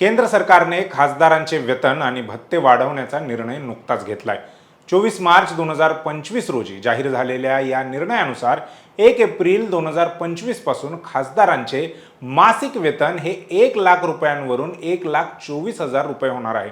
केंद्र सरकारने खासदारांचे वेतन आणि भत्ते वाढवण्याचा निर्णय नुकताच घेतलाय. चोवीस मार्च दोन हजार पंचवीस रोजी जाहीर झालेल्या या निर्णयानुसार एक एप्रिल दोन हजार पंचवीसपासून खासदारांचे मासिक वेतन हे एक लाख रुपयांवरून एक लाख चोवीस हजार रुपये होणार आहे.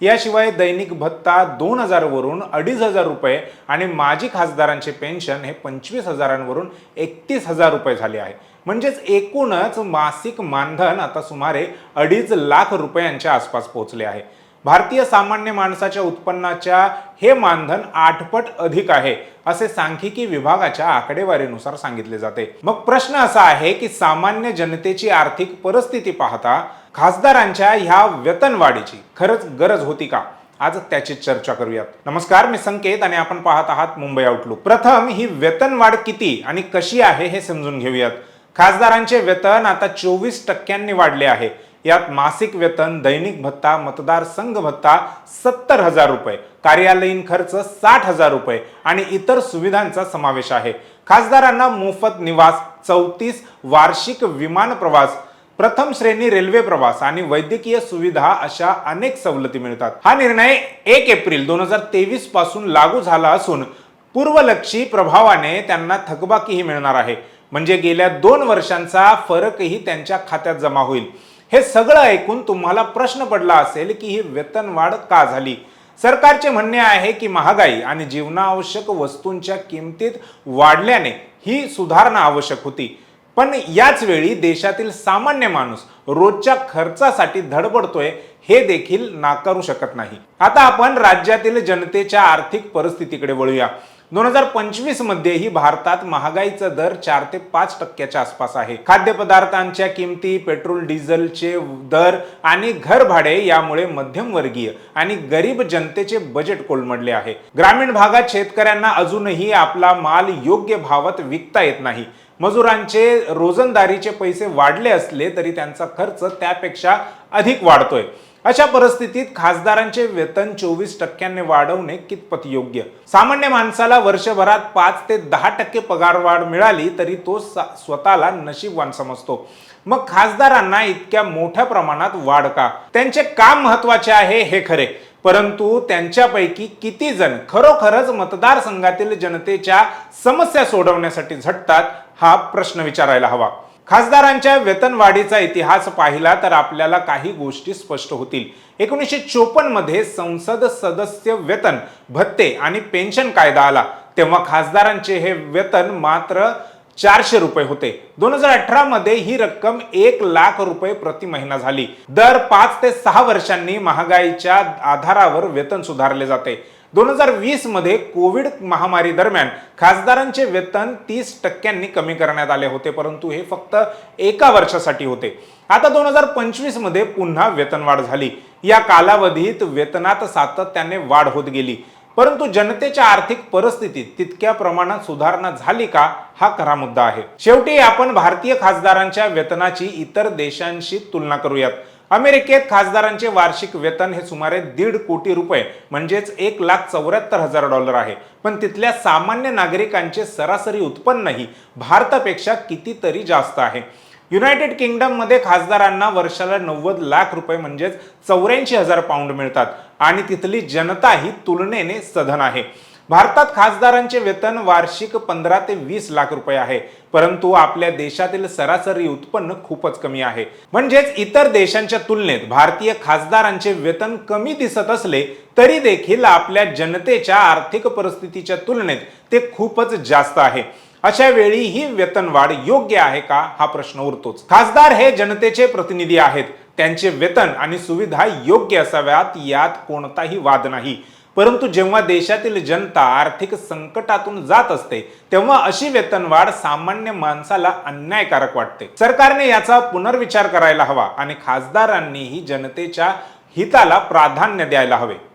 याशिवाय दैनिक भत्ता दोन हजारवरून अडीच हजार रुपये आणि माजी खासदारांचे पेन्शन हे पंचवीस हजारांवरून एकतीस हजार रुपये झाले आहे. म्हणजेच एकूणच मासिक मानधन आता सुमारे अडीच लाख रुपयांच्या आसपास पोहोचले आहे. भारतीय सामान्य माणसाच्या उत्पन्नाच्या हे मानधन आठपट अधिक आहे असे सांख्यिकी विभागाच्या आकडेवारीनुसार सांगितले जाते. मग प्रश्न असा आहे की सामान्य जनतेची आर्थिक परिस्थिती पाहता खासदारांच्या ह्या वेतनवाढीची खरंच गरज होती का? आज त्याची चर्चा करूयात. नमस्कार मी संकेत आणि आपण पाहत आहात मुंबई आउटलुक प्रथम ही वेतनवाढ किती आणि कशी आहे हे समजून घेऊयात. खासदारांचे वेतन आता चोवीस टक्क्यांनी वाढले आहे. यात मासिक वेतन दैनिक भत्ता मतदार संघ भत्ता सत्तर हजार रुपये कार्यालयीन खर्च साठ हजार रुपये आणि इतर सुविधांचा समावेश आहे. खासदारांना मोफत निवास चौतीस वार्षिक विमान प्रवास प्रथम श्रेणी रेल्वे प्रवास आणि वैद्यकीय सुविधा अशा अनेक सवलती मिळतात. हा निर्णय एक एप्रिल दोन हजार तेवीसपासून लागू झाला असून पूर्वलक्षी प्रभावाने त्यांना थकबाकीही मिळणार आहे. म्हणजे गेल्या दोन वर्षांचा फरकही त्यांच्या खात्यात जमा होईल. हे सगळं ऐकून तुम्हाला प्रश्न पडला असेल की ही वेतनवाढ का झाली? सरकारचे म्हणणे आहे की महागाई आणि जीवनावश्यक वस्तूंच्या किमतीत वाढल्याने ही सुधारणा आवश्यक होती. पण याच वेळी देशातील सामान्य माणूस रोजच्या खर्चासाठी धडपडतोय हे देखील नाकारू शकत नाही. आता आपण राज्यातील जनतेच्या आर्थिक परिस्थितीकडे वळूया. दोन हजार पंचवीसमध्ये ही भारतात महागाईचा दर चार ते पाच टक्क्याच्या आसपास आहे. खाद्यपदार्थांच्या किमती पेट्रोल डिझेलचे दर आणि घर भाडे यामुळे मध्यमवर्गीय आणि गरीब जनतेचे बजेट कोलमडले आहे. ग्रामीण भागात शेतकऱ्यांना अजूनही आपला माल योग्य भावात विकता येत नाही. मजुरांचे रोजंदारीचे पैसे वाढले असले तरी त्यांचा खर्च त्यापेक्षा अधिक वाढतोय. अशा परिस्थितीत खासदारांचे वेतन चोवीस टक्क्यांनी वाढवणे कितपत योग्य? सामान्य माणसाला वर्षभरात पाच ते दहा टक्के पगारवाढ मिळाली तरी तो स्वतःला नशीबवान समजतो. मग खासदारांना इतक्या मोठ्या प्रमाणात वाढ का? त्यांचे काम महत्त्वाचे आहे हे खरे. परंतु त्यांच्यापैकी किती जण खरोखरच मतदारसंघातील जनतेच्या समस्या सोडवण्यासाठी झटतात हा प्रश्न विचारायला हवा. खासदारांच्या वेतनवाढीचा इतिहास पाहिला तर आपल्याला काही गोष्टी स्पष्ट होतील. एकोणीसशे चोपन्नमध्ये संसद सदस्य वेतन भत्ते आणि पेन्शन कायदा आला. तेव्हा खासदारांचे हे वेतन मात्र चारशे रुपये होते. दोन हजार अठरा मध्ये ही रक्कम एक लाख रुपये प्रति महिना झाली. दर पाच ते सहा वर्षांनी महागाईच्या आधारावर वेतन सुधारले जाते. दोन हजार वीसमध्ये कोविड महामारी दरम्यान खासदारांचे वेतन तीस टक्क्यांनी कमी करण्यात आले होते परंतु हे फक्त एका वर्षासाठी होते. आता दोन हजार पंचवीसमध्ये पुन्हा वेतनवाढ झाली. या कालावधीत वेतनात सातत्याने वाढ होत गेली. परंतु जनतेच्या आर्थिक परिस्थितीत तितक्या प्रमाणात सुधारणा झाली का हा खरा मुद्दा आहे. शेवटी आपण भारतीय खासदारांच्या वेतनाची इतर देशांशी तुलना करूयात. अमेरिकेत खासदारांचे वार्षिक वेतन हे सुमारे दीड कोटी रुपये म्हणजेच एक लाख चौऱ्याहत्तर हजार डॉलर आहे. पण तिथल्या सामान्य नागरिकांचे सरासरी उत्पन्नही भारतापेक्षा कितीतरी जास्त आहे. युनायटेड किंगडममध्ये खासदारांना वर्षाला नव्वद लाख रुपये म्हणजेच चौऱ्याऐंशी हजार पाऊंड मिळतात. आणि तिथली जनता ही तुलनेने सधन आहे. भारतात खासदारांचे वेतन वार्षिक पंधरा ते वीस लाख रुपये आहे. परंतु आपल्या देशातील सरासरी उत्पन्न खूपच कमी आहे. म्हणजेच इतर देशांच्या तुलनेत भारतीय खासदारांचे वेतन कमी दिसत असले तरी देखील आपल्या जनतेच्या आर्थिक परिस्थितीच्या तुलनेत ते खूपच जास्त आहे. अशा वेळी ही वेतनवाढ योग्य आहे का? हा प्रश्न उरतोच. खासदार हे जनतेचे प्रतिनिधी आहेत. त्यांचे वेतन आणि सुविधा योग्य असाव्यात यात कोणताही वाद नाही. परंतु जेव्हा देशातील जनता आर्थिक संकटातून जात असते तेव्हा अशी वेतनवाढ सामान्य माणसाला अन्यायकारक वाटते. सरकारने याचा पुनर्विचार करायला हवा आणि खासदारांनीही जनतेच्या हिताला प्राधान्य द्यायला हवे.